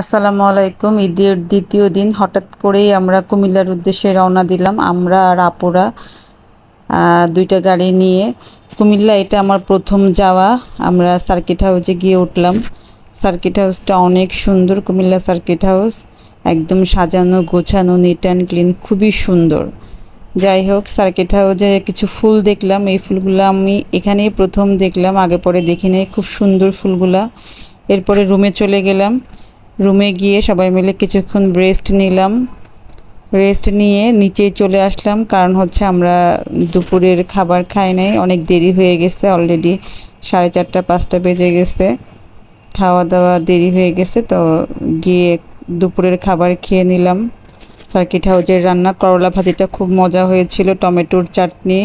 আসসালামু আলাইকুম। ঈদের দ্বিতীয় দিন হঠাৎ করেই আমরা কুমিল্লার উদ্দেশ্যে রওনা দিলাম। আমরা আর আপুরা দুইটা গাড়ি নিয়ে কুমিল্লা, এটা আমার প্রথম যাওয়া। আমরা সার্কিট হাউসে গিয়ে উঠলাম। সার্কিট হাউসটা অনেক সুন্দর, কুমিল্লা সার্কিট হাউস একদম সাজানো, গোছানো নিট অ্যান্ড ক্লিন খুবই সুন্দর। যাই হোক সার্কিট হাউসে কিছু ফুল দেখলাম। এই ফুলগুলো আমি এখানেই প্রথম দেখলাম, আগে পরে দেখি খুব সুন্দর ফুলগুলা। এরপরে রুমে চলে গেলাম। রুমে গিয়ে সবাই মিলে কিছুক্ষণ রেস্ট নিলাম। রেস্ট নিয়ে নিচে চলে আসলাম, কারণ হচ্ছে আমরা দুপুরের খাবার খাই নাই, অনেক দেরি হয়ে গেছে অলরেডি সাড়ে চারটা, পাঁচটা বেজে গেছে। খাওয়া দাওয়া দেরি হয়ে গেছে, তো গিয়ে দুপুরের খাবার খেয়ে নিলাম। সার্কিট হাউজের রান্না, করলা ভাজিটা খুব মজা হয়েছিল, টমেটোর চাটনি,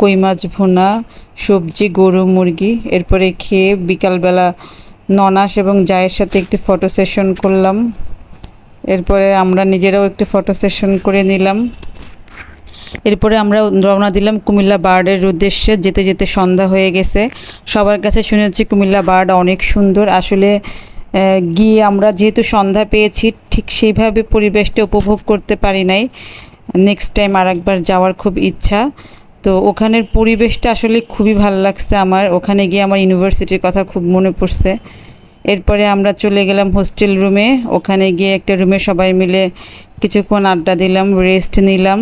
কই মাছ ভুনা, সবজি, গরু, মুরগি, এরপরে খেয়ে বিকালবেলা ননাস এবং জায়ের সাথে একটি ফটো সেশন করলাম। এরপরে আমরা নিজেরাও একটি ফটো সেশন করে নিলাম। এরপরে আমরা রওনা দিলাম কুমিল্লা বার্ডের উদ্দেশ্যে। যেতে যেতে সন্ধ্যা হয়ে গেছে। সবার কাছে শুনেছি কুমিল্লা বার্ড অনেক সুন্দর। আসলে গিয়ে আমরা যেহেতু সন্ধ্যা পেয়েছি, ঠিক সেইভাবে পরিবেশটা উপভোগ করতে পারি নাই। নেক্সট টাইম আর একবার যাওয়ার খুব ইচ্ছা। তো ওখানের পরিবেশটা আসলে খুবই ভালো লাগছে আমার। ওখানে গিয়ে আমার ইউনিভার্সিটির কথা খুব মনে পড়ছে। এরপরে আমরা চলে গেলাম হোস্টেল রুমে ওখানে গিয়ে একটা রুমে সবাই মিলে কিছুক্ষণ আড্ডা দিলাম রেস্ট নিলাম।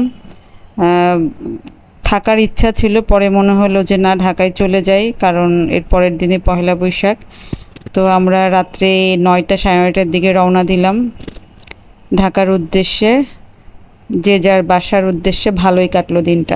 থাকার ইচ্ছা ছিল, পরে মনে হলো যে না, ঢাকায় চলে যাই, কারণ এর পরের দিনে পয়লা বৈশাখ। তো আমরা রাত্রে নয়টা সাড়ে নয়টার দিকে রওনা দিলাম। ঢাকার উদ্দেশ্যে, যে যার বাসার উদ্দেশ্যে ভালোই কাটলো দিনটা।